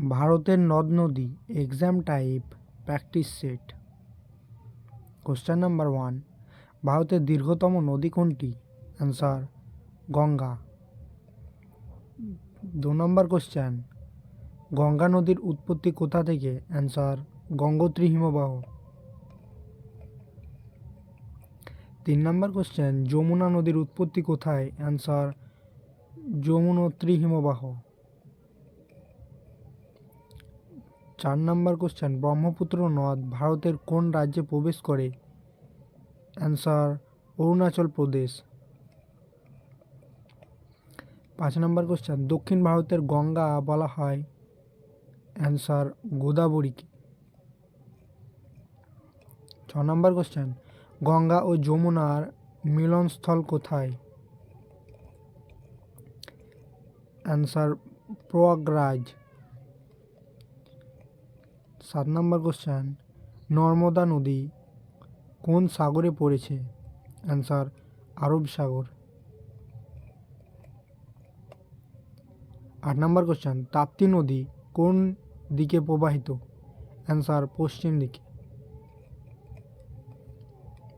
ভারতের নদ নদী exam type practice set question number one ভারতের দীর্ঘতম নদী কোনটি? অ্যান্সার গঙ্গা। দু নম্বর কোশ্চেন গঙ্গা নদীর উৎপত্তি কোথা থেকে? অ্যান্সার গঙ্গোত্রী হিমবাহ। তিন নম্বর কোশ্চেন যমুনা নদীর উৎপত্তি কোথায়? অ্যান্সার যমুনোত্রী হিমবাহ। চার নম্বর কোশ্চেন ব্রহ্মপুত্র নদ ভারতের কোন রাজ্যে প্রবেশ করে? অ্যান্সার অরুণাচল প্রদেশ। পাঁচ নম্বর কোশ্চেন দক্ষিণ ভারতের গঙ্গা বলা হয়। অ্যান্সার গোদাবরীকে। ছ নম্বর কোশ্চেন গঙ্গা ও যমুনার মিলনস্থল কোথায়? অ্যান্সার প্রয়াগরাজ। সাত নম্বর কোশ্চেন নর্মদা নদী কোন সাগরে পড়েছে? অ্যান্সার আরব সাগর। আট নম্বর কোশ্চেন তাপ্তি নদী কোন দিকে প্রবাহিত? অ্যান্সার পশ্চিম দিকে।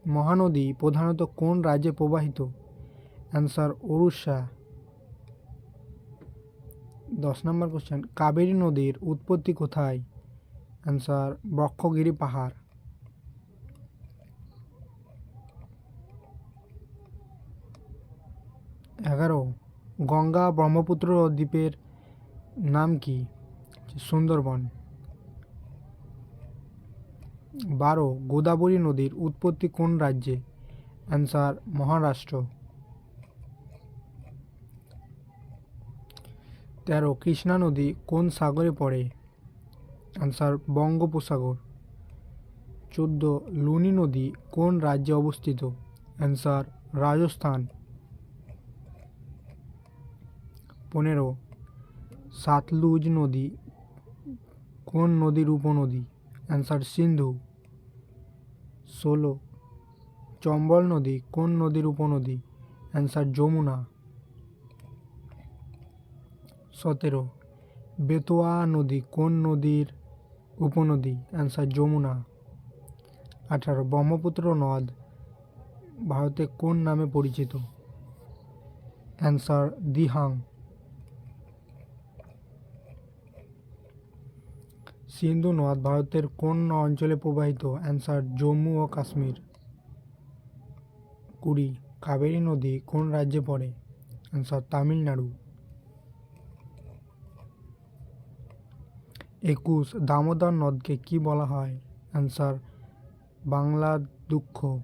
মহানদী প্রধানত কোন রাজ্যে প্রবাহিত? অ্যান্সার ওড়িশা। দশ নম্বর কোশ্চেন কাবেরী নদীর উৎপত্তি কোথায়? অ্যান্সার বক্ষগিরি পাহাড় এগারো গঙ্গা ব্রহ্মপুত্র দ্বীপের নাম কি? সুন্দরবন। বারো, গোদাবরী নদীর উৎপত্তি কোন রাজ্যে? অ্যান্সার মহারাষ্ট্র। তেরো, কৃষ্ণা নদী কোন সাগরে পড়ে? অ্যান্সার বঙ্গোপসাগর চোদ্দ লুনি নদী কোন রাজ্যে অবস্থিত? অ্যান্সার রাজস্থান পনেরো সাতলুজ নদী কোন নদীর উপনদী অ্যান্সার সিন্ধু ষোলো চম্বল নদী কোন নদীর উপনদী অ্যান্সার যমুনা সতেরো বেতোয়া নদী কোন নদীর উপনদী অ্যান্সার যমুনা। আঠারো, ব্রহ্মপুত্র নদ, ভারতে কোন নামে পরিচিত? অ্যান্সার দিহাং। সিন্ধু নদ, ভারতের কোন অঞ্চলে প্রবাহিত? অ্যান্সার জম্মু ও কাশ্মীর। কুড়ি, কাবেরী নদী কোন রাজ্যে পড়ে? অ্যান্সার তামিলনাড়ু। একুশ, দামোদর নদকে কি বলা হয়? অ্যান্সার, বাংলা দুঃখ।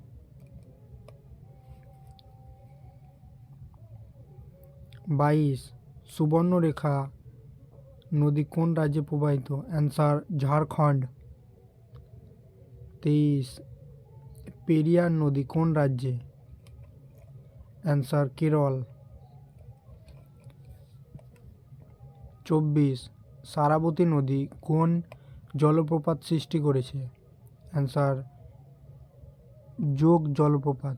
বাইশ, সুবর্ণরেখা নদী কোন রাজ্যে প্রবাহিত? অ্যান্সার, ঝাড়খণ্ড। তেইশ, পেরিয়ার নদী কোন রাজ্যে? অ্যান্সার, কেরল। চব্বিশ সারাবতী নদী কোন জলপ্রপাত সৃষ্টি করেছে? অ্যান্সার, যোগ জলপ্রপাত।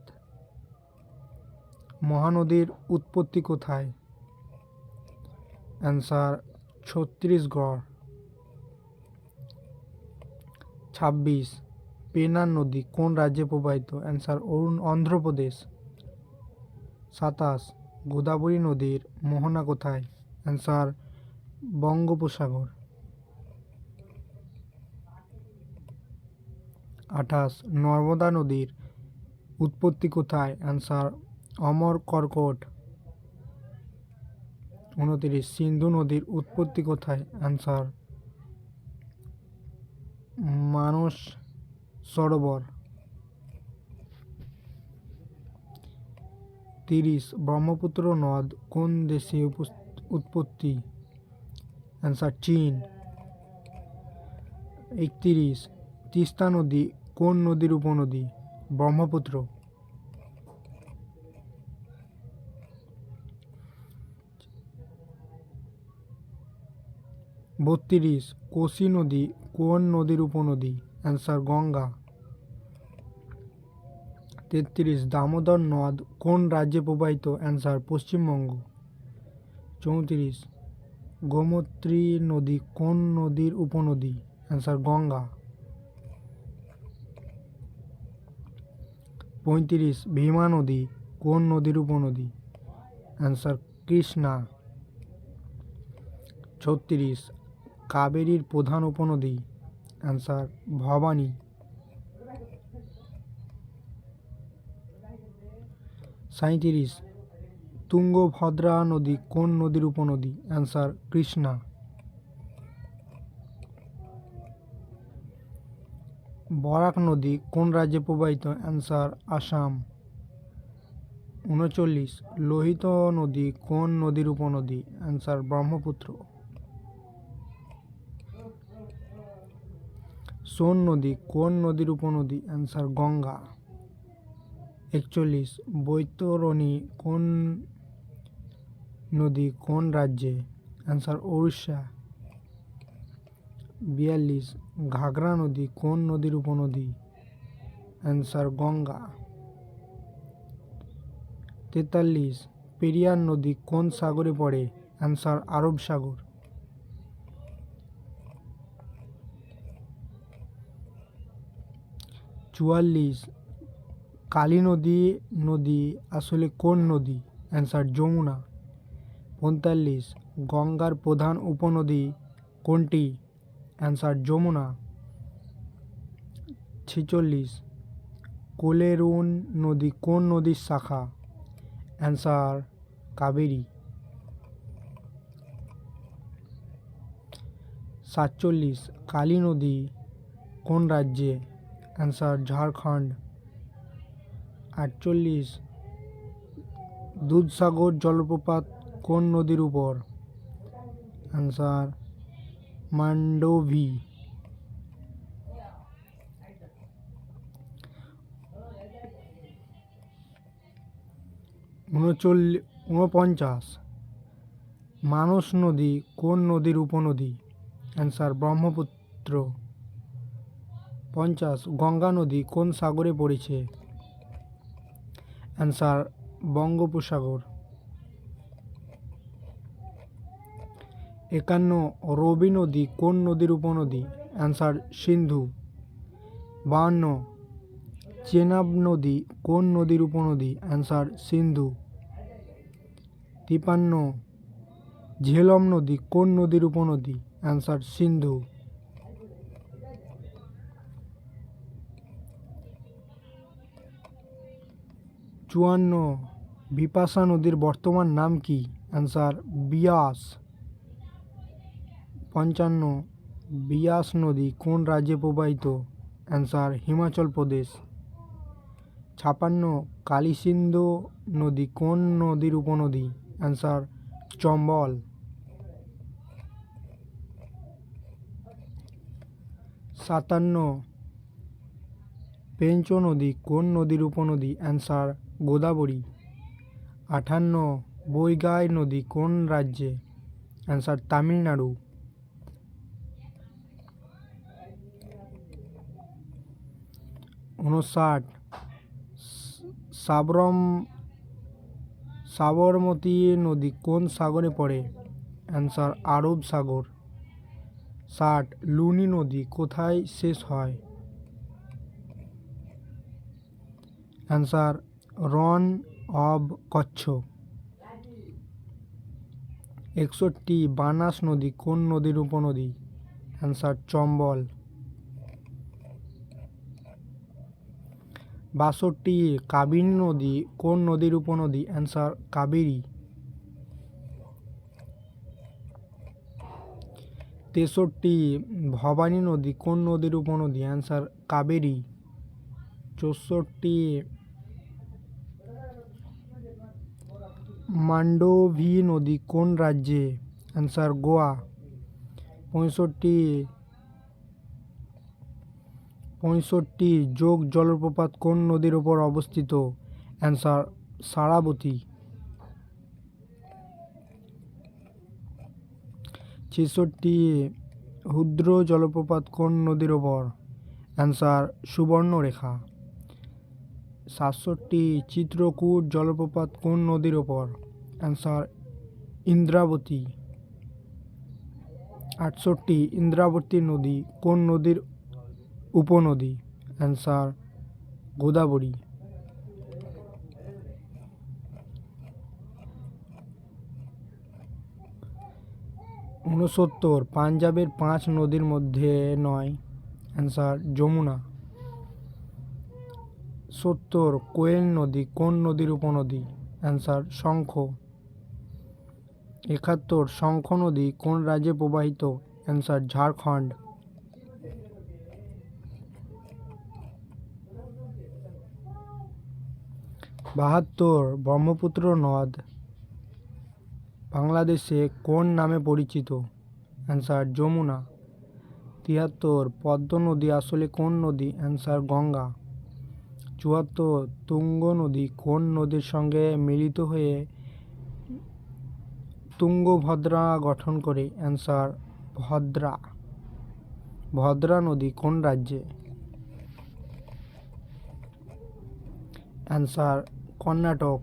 মহানদীর উৎপত্তি কোথায়? অ্যান্সার, ছত্তিশগড়। ছাব্বিশ, পেনার নদী কোন রাজ্যে প্রবাহিত? অ্যান্সার, অরুণ, অন্ধ্রপ্রদেশ। সাতাশ, গোদাবরী নদীর মোহনা কোথায়? অ্যান্সার বঙ্গোপসাগর। আঠাশ, নর্মদা নদীর উৎপত্তি কোথায়? অ্যান্সার অমর কর্কট। উনতিরিশ, সিন্ধু নদীর উৎপত্তি কোথায়? অ্যান্সার মানস সরোবর। তিরিশ, ব্রহ্মপুত্র নদ কোন দেশে উৎপত্তি? অ্যান্সার চীন। একত্রিশ, তিস্তা নদী, কোন নদীর উপনদী? ব্রহ্মপুত্র। বত্রিশ, কোশি নদী, কোন নদীর উপনদী? অ্যান্সার গঙ্গা। তেত্রিশ, দামোদর নদ, কোন রাজ্যে প্রবাহিত? অ্যান্সার পশ্চিমবঙ্গ। চৌত্রিশ গোমত্রী নদী কোন নদীর উপনদী? অ্যান্সার গঙ্গা। পঁয়ত্রিশ, ভীমা নদী কোন নদীর উপনদী? অ্যান্সার কৃষ্ণা। ছত্রিশ, কাবেরীর প্রধান উপনদী? অ্যান্সার ভবানী। সাঁইত্রিশ তুঙ্গভদ্রা নদী কোন নদীর উপনদী? অ্যান্সার কৃষ্ণা। বরাক নদী কোন রাজ্যে প্রবাহিত? অ্যান্সার আসাম। উনচল্লিশ, লোহিত নদী কোন নদীর উপনদী? অ্যান্সার ব্রহ্মপুত্র। সোন নদী কোন নদীর উপনদী? অ্যান্সার গঙ্গা। একচল্লিশ, বৈতরণী কোন নদী কোন রাজ্যে? অ্যান্সার উড়িষ্যা বিয়াল্লিশ ঘাগরা নদী কোন নদীর উপনদী? অ্যান্সার গঙ্গা। তেতাল্লিশ, পেরিয়ার নদী কোন সাগরে পড়ে? অ্যান্সার আরব সাগর। চুয়াল্লিশ, কালী নদী নদী আসলে কোন নদী? অ্যান্সার যমুনা। পঁয়তাল্লিশ, গঙ্গার প্রধান উপনদী কোনটি? অ্যান্সার, যমুনা। ছেচল্লিশ, কোলেরুন নদী কোন নদীর শাখা? অ্যান্সার, কাবেরী। সাতচল্লিশ, কালী নদী কোন রাজ্যে? অ্যান্সার, ঝাড়খণ্ড। আটচল্লিশ, দুধসাগর জলপ্রপাত কোন নদীর উপর? অ্যান্সার মান্ডোভি উনচল্লিশ উনপঞ্চাশ। মানস নদী কোন নদীর উপনদী? অ্যান্সার ব্রহ্মপুত্র। পঞ্চাশ, গঙ্গা নদী কোন সাগরে পড়েছে? অ্যান্সার বঙ্গোপসাগর। একান্ন রবি নদী, কোন নদীর উপনদী? অ্যান্সার সিন্ধু। বাহান্ন, চেনাব নদী, কোন নদীর উপনদী? অ্যান্সার সিন্ধু। তিপান্ন, ঝেলম নদী, কোন নদীর উপনদী? অ্যান্সার সিন্ধু। চুয়ান্ন, বিপাশা নদীর বর্তমান নাম কি? অ্যান্সার বিয়াস। পঞ্চান্ন, বিয়াস নদী কোন রাজ্যে প্রবাহিত? অ্যান্সার, হিমাচল প্রদেশ। ছাপান্ন কালিসিন্ধু নদী কোন নদীর উপনদী? অ্যান্সার, চম্বল। সাতান্ন, পেঞ্চ নদী কোন নদীর উপনদী? অ্যান্সার, গোদাবরী। আটান্ন বৈগাই নদী কোন রাজ্যে? অ্যান্সার, তামিলনাড়ু। উনষাট সাবরম, সাবরমতী নদী কোন সাগরে পড়ে? অ্যান্সার, আরব সাগর। ষাট, লুনি নদী কোথায় শেষ হয়? Answer, Rann of Kutch. একষট্টি, বানাস নদী কোন নদীর উপনদী? অ্যান্সার, চম্বল। বাষট্টি এ কাবিনী নদী, কোন নদীর উপনদী? অ্যান্সার কাবেরী। তেষট্টি, ভবানী নদী, কোন নদীর উপনদী? অ্যান্সার কাবেরী। চৌষট্টি, মান্ডোভি নদী, কোন রাজ্যে? অ্যান্সার গোয়া। পঁয়ষট্টি পঁয়ষট্টি যোগ জলপ্রপাত কোন নদীর ওপর অবস্থিত? অ্যান্সার সারাবতী ছেষট্টি হুদ্র জলপ্রপাত কোন নদীর ওপর অ্যান্সার, সুবর্ণরেখা। সাতষট্টি, চিত্রকূট জলপ্রপাত কোন নদীর ওপর অ্যান্সার, ইন্দ্রাবতী। আটষট্টি, ইন্দ্রাবতী নদী কোন নদীর উপনদী। অ্যান্সার গোদাবরী। ঊনসত্তর, পাঞ্জাবের পাঁচ নদীর মধ্যে নয়। অ্যান্সার যমুনা। সত্তর, কোয়েল নদী, কোন নদীর উপনদী? অ্যান্সার শঙ্খ। একাত্তর, শঙ্খ নদী কোন রাজ্যে প্রবাহিত? অ্যান্সার ঝাড়খণ্ড। বাহাত্তর ব্রহ্মপুত্র নদ। বাংলাদেশে কোন নামে পরিচিত? অ্যান্সার, যমুনা। তিয়াত্তর, পদ্ম নদী আসলে কোন নদী? অ্যান্সার, গঙ্গা। চুয়াত্তর, তুঙ্গ নদী কোন নদীর সঙ্গে মিলিত হয়ে তুঙ্গভদ্রা গঠন করে? অ্যান্সার, ভদ্রা। ভদ্রা নদী কোন রাজ্যে? অ্যান্সার কর্ণাটক।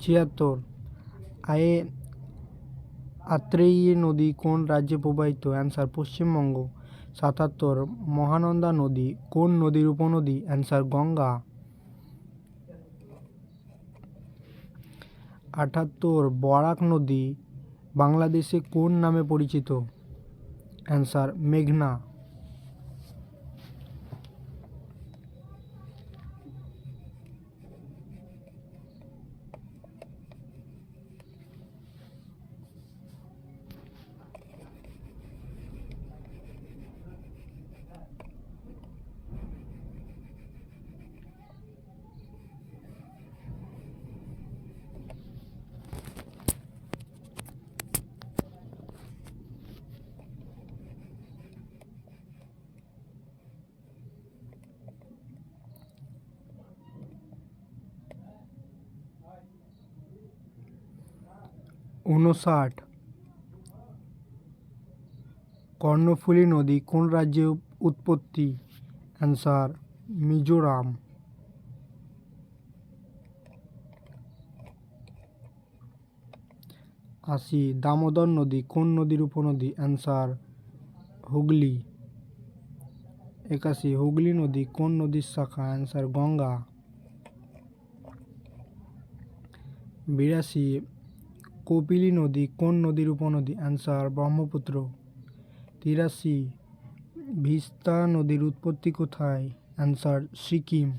ছিয়াত্তর। আয়ে আত্রেয়ী নদী কোন রাজ্যে প্রবাহিত? অ্যান্সার পশ্চিমবঙ্গ। সাতাত্তর। মহানন্দা নদী কোন নদীর উপনদী? অ্যান্সার গঙ্গা। আটাত্তর। বরাক নদী বাংলাদেশে কোন নামে পরিচিত? অ্যান্সার মেঘনা। উনষাট কর্ণফুলী নদী, কোন রাজ্যে উৎপত্তি? অ্যান্সার, মিজোরাম। আশি, দামোদর নদী, কোন নদীর উপনদী? অ্যান্সার, হুগলি। একাশি, হুগলি নদী, কোন নদীর শাখা? অ্যান্সার, গঙ্গা। বিরাশি কপিলী নদী কোন নদীর উপনদী? অ্যান্সার ব্রহ্মপুত্র। তিরাশি, ভিস্তা নদীর উৎপত্তি কোথায়? অ্যান্সার সিকিম।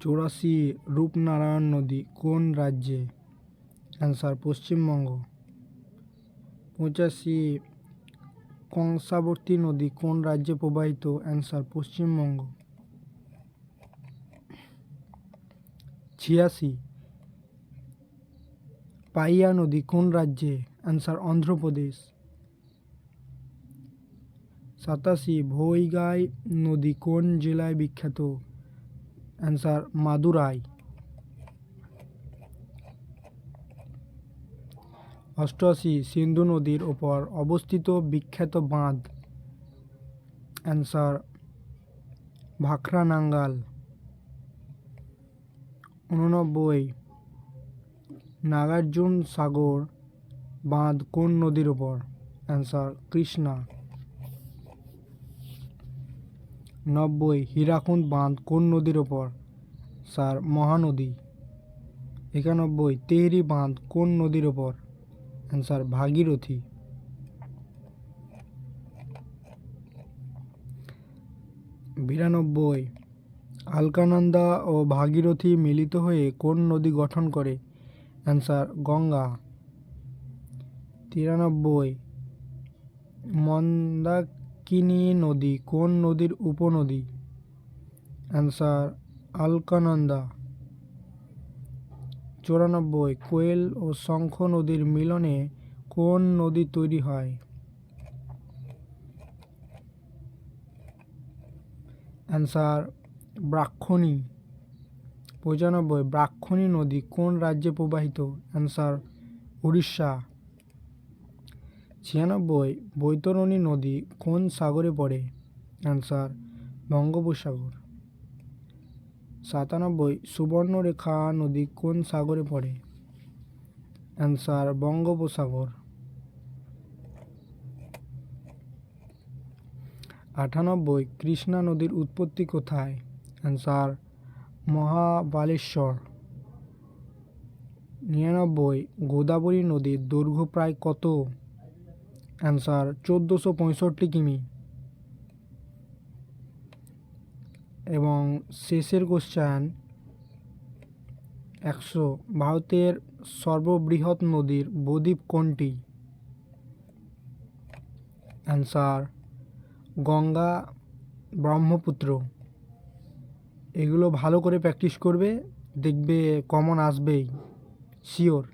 চৌরাশি, রূপনারায়ণ নদী কোন রাজ্যে? অ্যান্সার পশ্চিমবঙ্গ। পঁচাশি, কংসাবর্তী নদী কোন রাজ্যে প্রবাহিত? অ্যান্সার পশ্চিমবঙ্গ। ছিয়াশি পাইয়া নদী কোন রাজ্যে? অ্যান্সার অন্ধ্রপ্রদেশ সাতাশি, ভৈগাই নদী কোন জেলায় বিখ্যাত? অ্যান্সার মাদুরাই। অষ্টআশি, সিন্ধু নদীর ওপর অবস্থিত বিখ্যাত বাঁধ। অ্যান্সার ভাখরা নাঙ্গাল উননব্বই নাগার্জুন সাগর বাঁধ কোন নদীর ওপর অ্যান্সার, কৃষ্ণা। নব্বই হীরাকুন্দ বাঁধ কোন নদীর ওপর স্যার, মহানদী। একানব্বই, তেহরি বাঁধ কোন নদীর ওপর অ্যান্সার, ভাগীরথী। বিরানব্বই, আলকানন্দা ও ভাগীরথী মিলিত হয়ে কোন নদী গঠন করে? অ্যান্সার, গঙ্গা। তিরানব্বই, মন্দাকিনী নদী, কোন নদীর উপনদী? অ্যান্সার, আলকানন্দা। চুরানব্বই, কোয়েল ও শঙ্খ নদীর মিলনে কোন নদী তৈরি হয়? অ্যান্সার ব্রাক্ষণী পঁচানব্বই ব্রাক্ষণী নদী কোন রাজ্যে প্রবাহিত? অ্যান্সার উড়িষ্যা। ছিয়ানব্বই বৈতরণী নদী কোন সাগরে পড়ে? অ্যান্সার বঙ্গোপসাগর। সাতানব্বই সুবর্ণরেখা নদী কোন সাগরে পড়ে? অ্যান্সার বঙ্গোপসাগর। আটানব্বই কৃষ্ণা নদীর উৎপত্তি কোথায়? অ্যান্সার মহাবালেশ্বর। নিরানব্বই, গোদাবরী নদীর দৈর্ঘ্য প্রায় কত? অ্যান্সার, চোদ্দোশো পঁয়ষট্টি কিমি। এবং শেষের কোশ্চেন, একশো, ভারতের সর্ববৃহৎ নদীর বদ্বীপ কোনটি? অ্যান্সার, গঙ্গা ব্রহ্মপুত্র। এগুলো ভালো করে প্র্যাকটিস করবে দেখবে কমন আসবেই শিওর